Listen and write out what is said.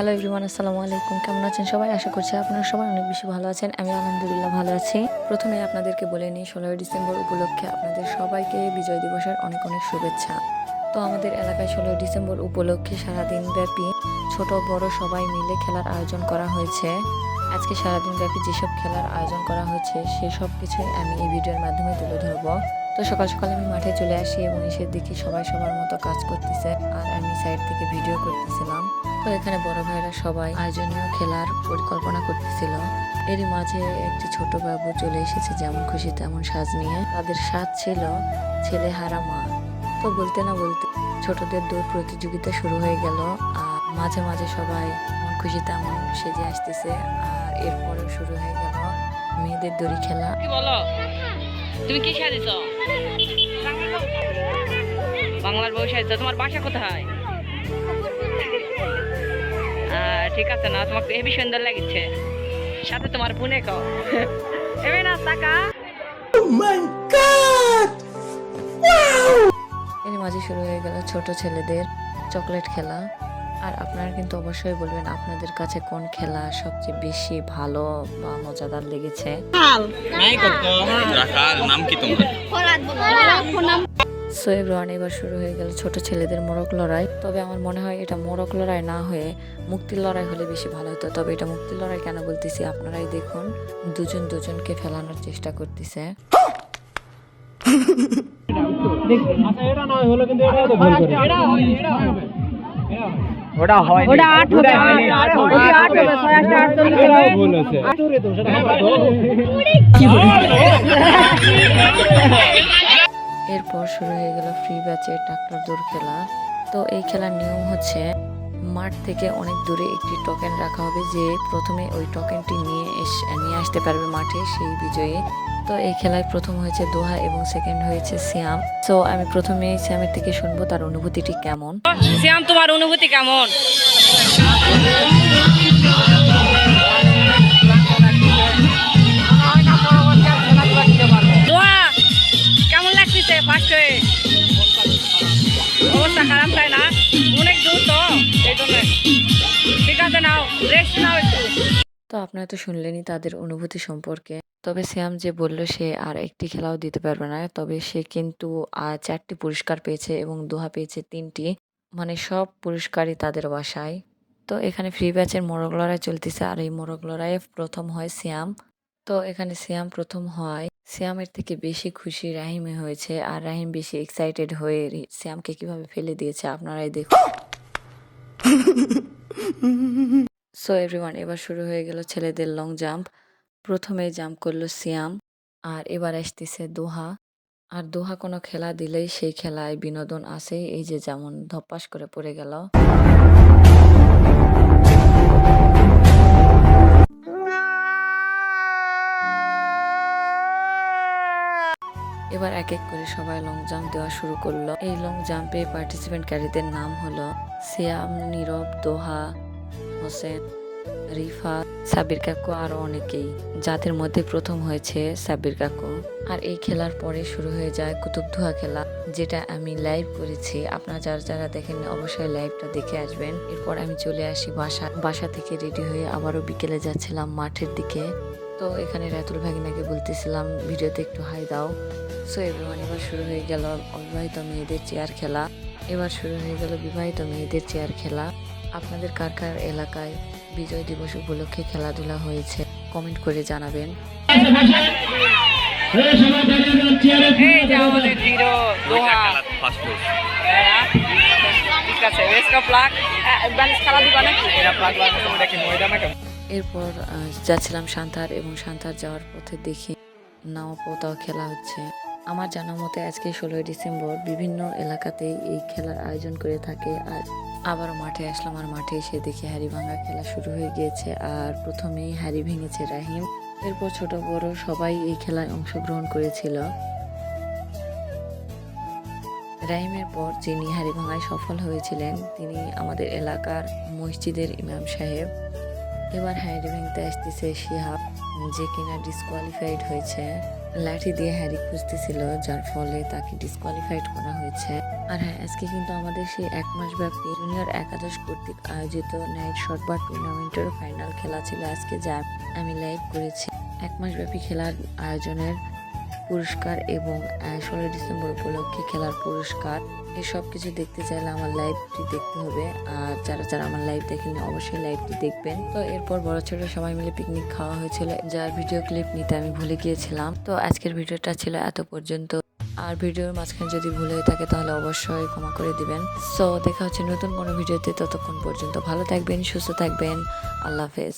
Hello everyone, আসসালামু আলাইকুম। কেমন আছেন সবাই? আশা করছি আপনারা সবাই অনেক বেশি ভালো আছেন। আমি আলহামদুলিল্লাহ ভালো আছি। প্রথমে আপনাদেরকে বলে নিই, ষোলোই ডিসেম্বর উপলক্ষে আপনাদের সবাইকে বিজয় দিবসের অনেক অনেক শুভেচ্ছা। তো আমাদের এলাকায় ষোলোই ডিসেম্বর উপলক্ষে সারাদিন ব্যাপী ছোট বড় সবাই মিলে খেলার আয়োজন করা হয়েছে। আজকে সারাদিন ব্যাপী যেসব খেলার আয়োজন করা হয়েছে সেসব কিছুই আমি এই ভিডিওর মাধ্যমে তুলে ধরবো। তো সকাল সকাল আমি মাঠে চলে আসি এবং এসে দেখি সবাই সবার মতো কাজ করতেছে, আর আমি সাইড থেকে ভিডিও করতেছিলাম। তো এখানে বড় ভাইরা সবাই আয়োজনীয় খেলার পরিকল্পনা করতেছিল। এরই মাঝে একটি ছোট বাবু চলে এসেছে যেমন খুশি তেমন সাজ নিয়ে। তাদের সাজ ছিল ছেলে হারা মা। তো বলতে না বলতে ছোটদের দৌড় প্রতিযোগিতা শুরু হয়ে গেল আর মাঝে মাঝে সবাই মন খুশি তেমন সেজে আসতেছে আর এরপরেও শুরু হয়ে গেল মেয়েদের দড়ি খেলা। বলো? তুমি কি সাজিছ বাংলার বউ সাজিছ, তোমার বাসা কোথায়? ঠিক আছে না তোমাকে হেবি সুন্দর লাগছে সাথে তোমার পুনে কও এবে না টাকা এর মাঝে শুরু হয়ে গেল ছোট ছেলেদের চকলেট খেলা। আর আপনারা কিন্তু অবশ্যই বলবেন আপনাদের কাছে কোন খেলা সবচেয়ে বেশি ভালো বা মজাদার লেগেছে। রাখাল নাম কি তোমার? সো এভরিওয়ান এবার শুরু হয়ে গেল ছোট ছেলেদের মোরগ লড়াই। তবে আমার মনে হয় এটা মোরগ লড়াই না হয়ে মুক্তির লড়াই হলে বেশি ভালো হতো। তবে এটা মুক্তির লড়াই কেন বলতেছি আপনারাই দেখুন। দুজন দুজনকে ফেলানোর চেষ্টা করতেছে। ওটা হয় ওটা আট হবে আট হবে আট হবে ছয় আটটা আটচল্লিশ হবে। ভুল হয়েছে। এরপর শুরু হয়ে গেল ফ্রি ব্যাচে ট্রাক্টর দৌড় খেলা। তো এই খেলার নিয়ম হচ্ছে, মাঠ থেকে অনেক দূরে একটি টোকেন রাখা হবে যে প্রথমে ওই টোকেনটি নিয়ে নিয়ে আসতে পারবে মাঠে সেই বিজয়ী। তো এই খেলায় প্রথম হয়েছে দোহা এবং সেকেন্ড হয়েছে সিয়াম। তো আমি প্রথমে সিয়ামের থেকে শুনব তার অনুভূতিটি কেমন? শ্যাম তোমার অনুভূতি কেমন? খারাপ তাই না। অনেক দূর তো, এই জন্য। ঠিক আছে, নাও রেস্ট নাও একটু। তো আপনারা তো শুনলেনই তাদের অনুভূতি সম্পর্কে। তবে শ্যাম যে বলল সে আর একটি খেলাও দিতে পারবে না। তবে সে কিন্তু চারটি পুরস্কার পেয়েছে এবং দোহা পেয়েছে তিনটি। মানে সব পুরস্কারই তাদের বাসায়। তো এখানে ফ্রি ব্যাচের মোরগ লড়াই চলতেছে। আর এই মোরগ লড়াইয়ে প্রথম হয় শ্যাম তো এখানে শ্যাম প্রথম হয় শ্যামের থেকে বেশি খুশি রাহিমে হয়েছে আর রাহিম বেশি এক্সাইটেড হয়ে শ্যামকে কীভাবে ফেলে দিয়েছে আপনারাই দেখুন। সো এভরিওয়ান এবার শুরু হয়ে গেল ছেলেদের লং জাম্প প্রথমে জাম্প করল সিয়াম আর এবার আসতেছে দোহা। আর দোহা কোনো খেলা দিলেই সেই খেলায় বিনোদন আসে। এই যে যেমন ধপাস করে পড়ে গেল। এবার এক এক করে সবাই লং জাম্প দেওয়া শুরু করল। এই লং জাম্পে পার্টিসিপেন্টকারীদের নাম হলো সিয়াম, নীরব, দোহা, হোসেন, রিফা সাবির কাকু আরও অনেকেই, যাদের মধ্যে প্রথম হয়েছে সাবির কাকু। আর এই খেলার পরে শুরু হয়ে যায় কুতুবধুয়া খেলা, যেটা আমি লাইভ করেছি। আপনারা যারা যারা দেখেন অবশ্যই লাইভটা দেখে আসবেন। এরপর আমি চলে আসি বাসা। বাসা থেকে রেডি হয়ে আবারও বিকেলে যাচ্ছিলাম মাঠের দিকে। তো এখানে রাতুল ভাগিনাকে বলতেছিলাম ভিডিওতে একটু হাই দাও। সো এভরিওয়ান এবার শুরু হয়ে গেল অবিবাহিত মেয়েদের চেয়ার খেলা। এবার শুরু হয়ে গেল বিবাহিত মেয়েদের চেয়ার খেলা। আপনাদের কার কার এলাকায় বিজয় দিবস উপলক্ষে খেলাধুলা হয়েছে কমেন্ট করে জানাবেন। ঠিক আছে এরপর যাচ্ছিলাম সান্তার এবং সান্তার যাওয়ার পথে দেখি নাও পোতাও খেলা হচ্ছে। আমার জানা মতে আজকে ষোলোই ডিসেম্বর, বিভিন্ন এলাকাতেই এই খেলার আয়োজন করে থাকে। আর আবার মাঠে আসলাম আর মাঠে এসে দেখি হাড়ি ভাঙা খেলা শুরু হয়ে গিয়েছে আর প্রথমেই হাড়ি ভেঙেছে রাহিম। এরপর ছোট বড় সবাই এই খেলায় অংশগ্রহণ করেছিল। রাহিমের পর যিনি হাড়ি ভাঙায় সফল হয়েছিলেন, তিনি আমাদের এলাকার মসজিদের ইমাম সাহেব। এবার হ্যারি ভেঙতে আসতেছে শিহাব যে কিনা ডিসকোয়ালিফাইড হয়েছে। লাঠি দিয়ে হ্যারি খুঁজতেছিল, যার ফলে তাকে ডিসকোয়ালিফাইড করা হয়েছে। আর হ্যাঁ আজকে কিন্তু আমাদের সেই এক মাস ব্যাপী জুনিয়র একাদশ কর্তৃক আয়োজিত নাইট শর্টবার টুর্নামেন্টের ফাইনাল খেলা ছিল আজকে, যা আমি লাইভ করেছি। এক মাস ব্যাপী খেলার আয়োজনের পুরস্কার এবং ষোলো ডিসেম্বর উপলক্ষে খেলার পুরস্কার। এসব কিছু দেখতে চাইলে আমার লাইভটি দেখতে হবে। আর যারা যারা আমার লাইভ দেখেন অবশ্যই লাইভটি দেখবেন। তো এরপর বড় ছোট সবাই মিলে পিকনিক খাওয়া হয়েছিল, যার ভিডিও ক্লিপ নিতে আমি ভুলে গিয়েছিলাম। তো আজকের ভিডিওটা ছিল এত পর্যন্ত। আর ভিডিওর মাঝখানে যদি ভুল হয়ে থাকে, তাহলে অবশ্যই ক্ষমা করে দিবেন। সো দেখা হচ্ছে নতুন কোনো ভিডিওতে ততক্ষণ পর্যন্ত। ভালো থাকবেন, সুস্থ থাকবেন। আল্লাহ হাফেজ।